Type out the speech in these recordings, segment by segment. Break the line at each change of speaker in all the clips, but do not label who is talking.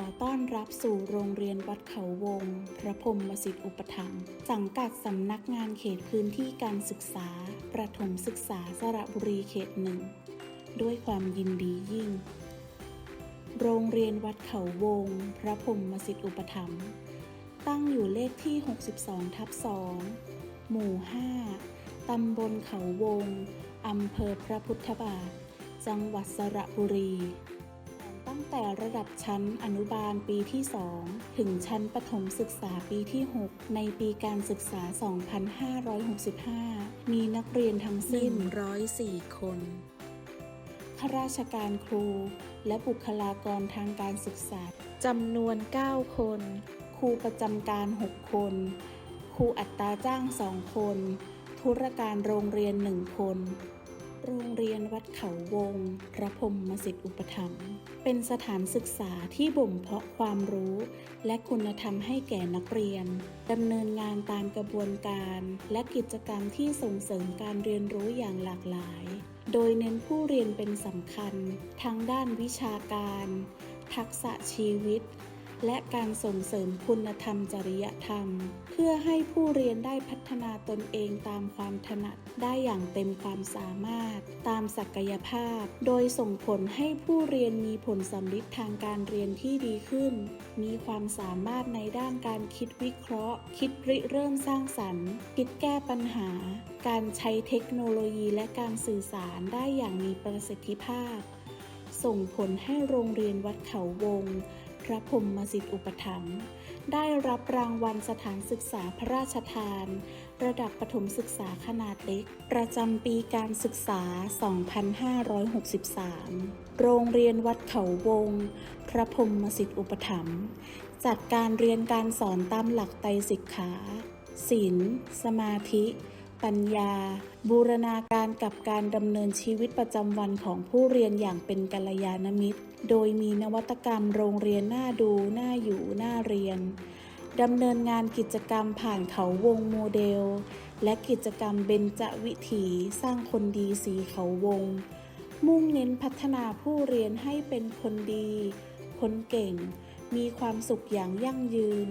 อต้อนรับสู่โรงเรียนวัดเขาวง พระพรหมสิทธิอุปถัมภ์สังกัดสำนักงานเขตพื้นที่การศึกษา ประถมศึกษาสระบุรีเขตหนึ่ง ด้วยความยินดียิ่ง โรงเรียนวัดเขาวง พระพรหมสิทธิอุปถัมภ์ตั้งอยู่เลขที่ 62 ทับ 2 หมู่ 5 ตำบลเขาวง อำเภอพระพุทธบาท จังหวัดสระบุรี แต่ระดับชั้นอนุบาลปีที่ 2 ถึงชั้นประถมศึกษาปีที่ 6 ในปีการศึกษา 2565 มีนักเรียนทั้งสิ้น 104 คนข้าราชการครู และบุคลากรทางการศึกษาจำนวน 9 คน ครูประจำการ 6 คน ครูอัตราจ้าง 2 คน ธุรการโรงเรียน 1 คน โรงเรียนวัดเขาวง พระพรหมสิทธิอุปถัมภ์เป็นสถานศึกษาที่บ่มเพาะความรู้ และคุณธรรมให้แก่นักเรียนดำเนินงานตามกระบวนการ และกิจกรรมที่ส่งเสริมการเรียนรู้อย่างหลากหลาย โดยเน้นผู้เรียนเป็นสำคัญ ทั้งด้านวิชาการ ทักษะชีวิต และการส่งเสริมคุณธรรมจริยธรรม เพื่อให้ผู้เรียนได้พัฒนาตนเองตามความถนัดได้อย่างเต็มความสามารถ ตามศักยภาพ โดยส่งผลให้ผู้เรียนมีผลสำลิดทางการเรียนที่ดีขึ้น มีความสามารถในด้านการคิดวิเคราะห์ คิดริเริ่มสร้างสรรค์ คิดแก้ปัญหา การใช้เทคโนโลยีและการสื่อสารได้อย่างมีประสิทธิภาพ ส่งผลให้โรงเรียนวัดเขาวง ระพรหมสิทธิอุปถัมภ์ได้รับรางวัลสถานศึกษาพระราชทาน ระดับประถมศึกษาขนาดเล็ก ประจำปีการศึกษา 2563 โรงเรียนวัดเขาวง พระพรหมสิทธิอุปถัมภ์จัดการเรียนการสอนตามหลักไตรสิกขาศีลสมาธิ ปัญญา บูรณาการกับการดำเนินชีวิตประจำวันของผู้เรียนอย่างเป็นกัลยาณมิตร โดยมีนวัตกรรมโรงเรียนน่าดู น่าอยู่ น่าเรียนดำเนินงานกิจกรรมผ่านเขาวงโมเดล และกิจกรรมเบญจวิถีสร้างคนดีสีเขาวง มุ่งเน้นพัฒนาผู้เรียนให้เป็นคนดี คนเก่ง มีความสุขอย่างยั่งยืน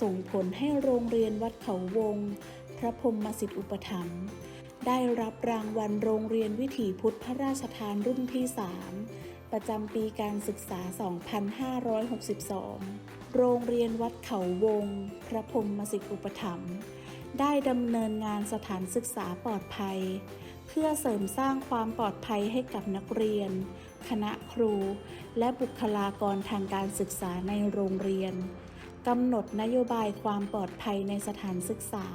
ส่งผลให้โรงเรียนวัดเขาวง พระพรหมสิทธิอุปถัมภ์ได้รับรางวัลโรงเรียนวิถีพุทธพระราชทานรุ่นที่ 3 ประจำปีการศึกษา 2562 โรงเรียนวัดเขาวง พระพรหมสิทธิอุปถัมภ์ได้ดำเนินงานสถานศึกษาปลอดภัย เพื่อเสริมสร้างความปลอดภัยให้กับนักเรียน คณะครู และบุคลากรทางการศึกษาในโรงเรียนกำหนดนโยบายความปลอดภัยในสถานศึกษา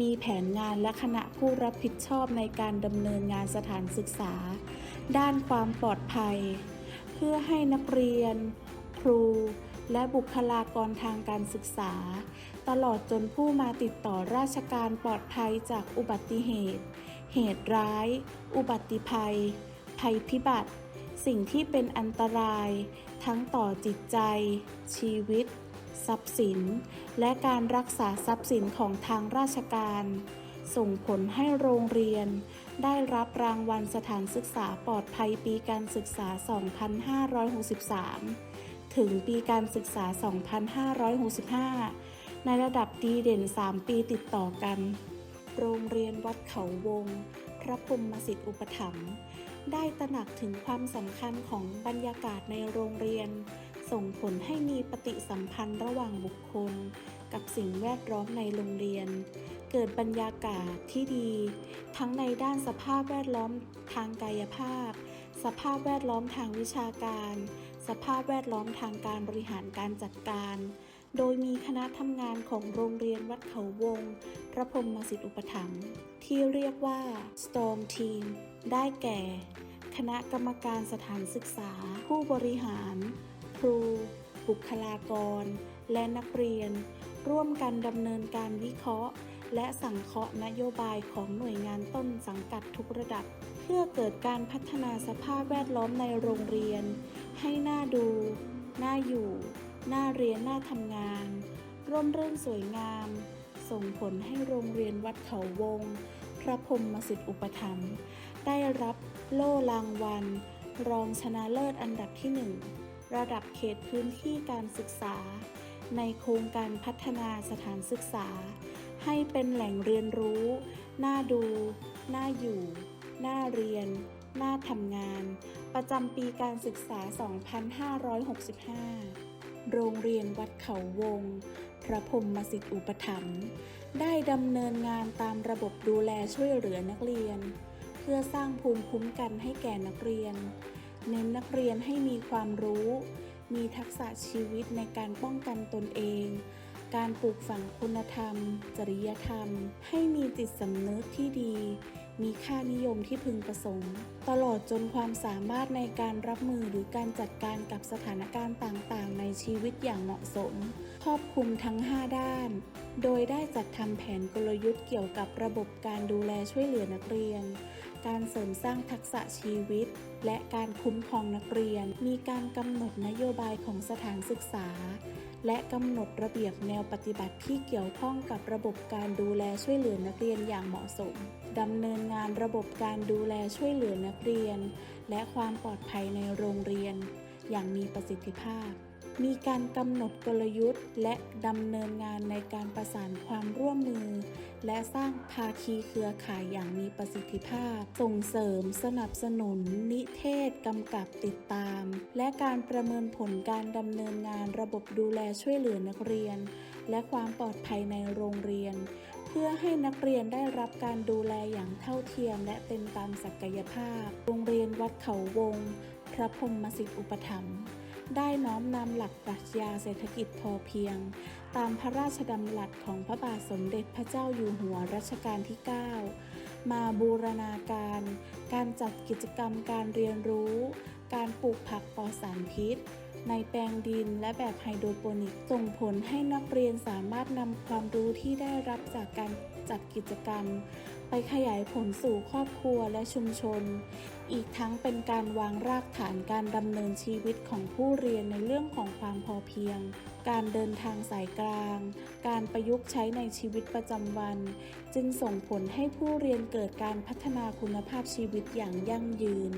มีแผนงานและคณะผู้รับผิดชอบในการดำเนินงานสถานศึกษา ด้านความปลอดภัย เพื่อให้นักเรียน ครู และบุคลากรทางการศึกษา ตลอดจนผู้มาติดต่อราชการปลอดภัยจากอุบัติเหตุ เหตุร้าย อุบัติภัย ภัยพิบัติ สิ่งที่เป็นอันตราย ทั้งต่อจิตใจ ชีวิต ทรัพย์สิน และการรักษาทรัพย์สินของทางราชการ ส่งผลให้โรงเรียน ได้รับรางวัลสถานศึกษาปลอดภัยปีการศึกษา 2563 ถึงปีการศึกษา 2565 ในระดับดีเด่น 3 ปีติดต่อกัน โรงเรียนวัดเขาวง พระพรหมสิทธิอุปถัมภ์ได้ตระหนักถึงความสำคัญของบรรยากาศในโรงเรียน ส่งผลให้มีปฏิสัมพันธ์ระหว่างบุคคล กับสิ่งแวดล้อมในโรงเรียน เกิดบรรยากาศที่ดี ทั้งในด้านสภาพแวดล้อมทางกายภาพ สภาพแวดล้อมทางวิชาการ สภาพแวดล้อมทางการบริหารการจัดการ โดยมีคณะทำงานของโรงเรียนวัดเขาวง พระพรหมสิทธิอุปถัมภ์ที่เรียกว่า Storm Team ได้แก่ คณะกรรมการสถานศึกษา ผู้บริหาร รู บุคลากร และนักเรียน ร่วมกันดำเนินการวิเคราะห์ และสังเคราะห์นโยบายของหน่วยงานต้นสังกัดทุกระดับ เพื่อเกิดการพัฒนาสภาพแวดล้อมในโรงเรียน ให้น่าดู น่าอยู่ น่าเรียน น่าทำงาน ร่มรื่นสวยงาม ส่งผลให้โรงเรียนวัดเขาวง พระพรหมสิทธิอุปถัมภ์ได้รับโล่รางวัล รองชนะเลิศอันดับที่หนึ่ง ระดับเขตพื้นที่การศึกษา ในโครงการพัฒนาสถานศึกษา ให้เป็นแหล่งเรียนรู้ น่าดู น่าอยู่ น่าเรียน น่าทำงาน ประจำปีการศึกษา 2565 โรงเรียนวัดเขาวง พระพรหมสิทธิอุปถัมภ์ได้ดำเนินงานตามระบบดูแลช่วยเหลือนักเรียน เพื่อสร้างภูมิคุ้มกันให้แก่นักเรียน เน้นนักเรียนให้มีความรู้ มีทักษะชีวิตในการป้องกันตนเอง การปลูกฝังคุณธรรม จริยธรรม ให้มีจิตสำนึกที่ดี มีค่านิยมที่พึงประสงค์ ตลอดจนความสามารถในการรับมือหรือการจัดการกับสถานการณ์ต่างๆ ในชีวิตอย่างเหมาะสม ครอบคลุมทั้ง 5 ด้าน โดยได้จัดทำแผนกลยุทธ์เกี่ยวกับระบบการดูแลช่วยเหลือนักเรียน การเสริมสร้างทักษะชีวิต และการคุ้มครองนักเรียน มีการกำหนดนโยบายของสถานศึกษา และกำหนดระเบียบแนวปฏิบัติที่เกี่ยวข้องกับระบบการดูแลช่วยเหลือนักเรียนอย่างเหมาะสมดำเนินงานระบบการดูแลช่วยเหลือนักเรียน และความปลอดภัยในโรงเรียน อย่างมีประสิทธิภาพ มีการกำหนดกลยุทธ์ และดำเนินงานในการประสานความร่วมมือ และสร้างภาคีเครือข่ายอย่างมีประสิทธิภาพ ส่งเสริมสนับสนุน นิเทศกำกับติดตาม และการประเมินผลการดำเนินงานระบบดูแลช่วยเหลือนักเรียน และความปลอดภัยในโรงเรียน เพื่อให้นักเรียนได้รับการดูแลอย่างเท่าเทียม และเป็นตามศักยภาพ โรงเรียนวัดเขาวง พระพรหมสิทธิอุปถัมภ์ ได้น้อมนำหลักปรัชญาเศรษฐกิจพอเพียง ตามพระราชดำรัสของพระบาทสมเด็จพระเจ้าอยู่หัวรัชกาลที่ 9 มาบูรณาการ การจัดกิจกรรมการเรียนรู้ การปลูกผักปลอดสารพิษ ในแปลงดินและแบบไฮโดรโปนิกส่งผลให้นักเรียนสามารถนำความรู้ที่ได้รับจากการจัดกิจกรรม ไปขยายผลสู่ครอบครัวและชุมชน อีกทั้งเป็นการวางรากฐานการดำเนินชีวิตของผู้เรียนในเรื่องของความพอเพียง การเดินทางสายกลาง การประยุกต์ใช้ในชีวิตประจำวัน จึงส่งผลให้ผู้เรียนเกิดการพัฒนาคุณภาพชีวิตอย่างยั่งยืน